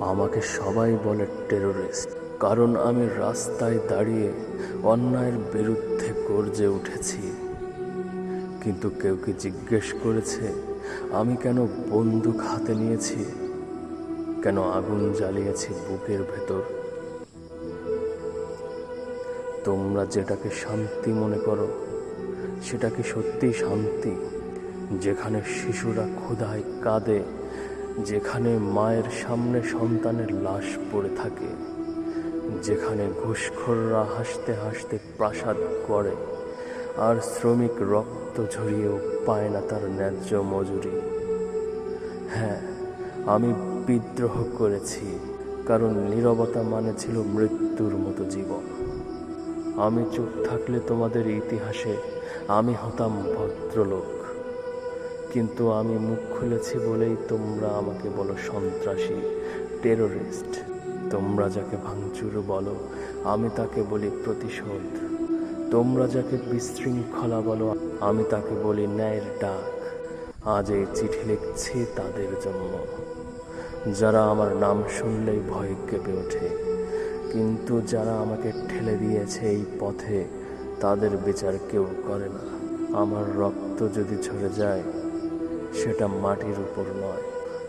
আমাকে সবাই বলে টেরোরিস্ট কারণ আমি রাস্তায় দাঁড়িয়ে অন্যায়ের বিরুদ্ধে গর্জে উঠেছি। কিন্তু কেউ কি জিজ্ঞেস করেছে, আমি কেন বন্দুক হাতে নিয়েছি? কেন আগুন জ্বালিয়েছি বুকের ভেতর? তোমরা যেটাকে শান্তি মনে করো, সেটা কি সত্যি শান্তি, যেখানে শিশুরা ক্ষুধায় কাঁদে? যেখানে মায়ের সামনে সন্তানের লাশ পড়ে থাকে, যেখানে ঘুষখোররা হাসতে হাসতে প্রাসাদ করে আর শ্রমিক রক্ত ঝরিয়েও পায় না তার ন্যায্য মজুরি। হ্যাঁ আমি বিদ্রোহ করেছি, কারণ নীরবতা মানে ছিল মৃত্যুর মতো জীবন। আমি চুপ থাকলে তোমাদের ইতিহাসে আমি হতাম ভদ্রলোক। কিন্তু আমি মুখ খুলেছি বলেই তোমরা আমাকে বলো সন্ত্রাসী টেরোরিস্ট তোমরা যাকে ভাঙচুর বলো, আমি তাকে বলি প্রতিশোধ। তোমরা যাকে বিশৃঙ্খলা বলো, আমি তাকে বলি ন্যায়ের ডাক। আজ এই চিঠি লিখছি তাদের জন্য। যারা আমার নাম শুনলেই ভয় কেঁপে ওঠে। কিন্তু যারা আমাকে ঠেলে দিয়েছে এই পথে, তাদের বিচার কেউ করে না। আমার রক্ত যদি ঝরে যায় সেটা মাটির উপর নয়।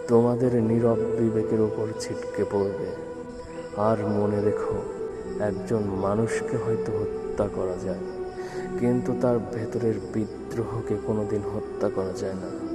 তোমাদের নীরব বিবেকের উপর ছিটকে পড়বে। আর মনে রেখো, একজন মানুষকে হয়তো হত্যা করা যায়, কিন্তু তার ভেতরের বিদ্রোহকে কোনোদিন হত্যা করা যায় না।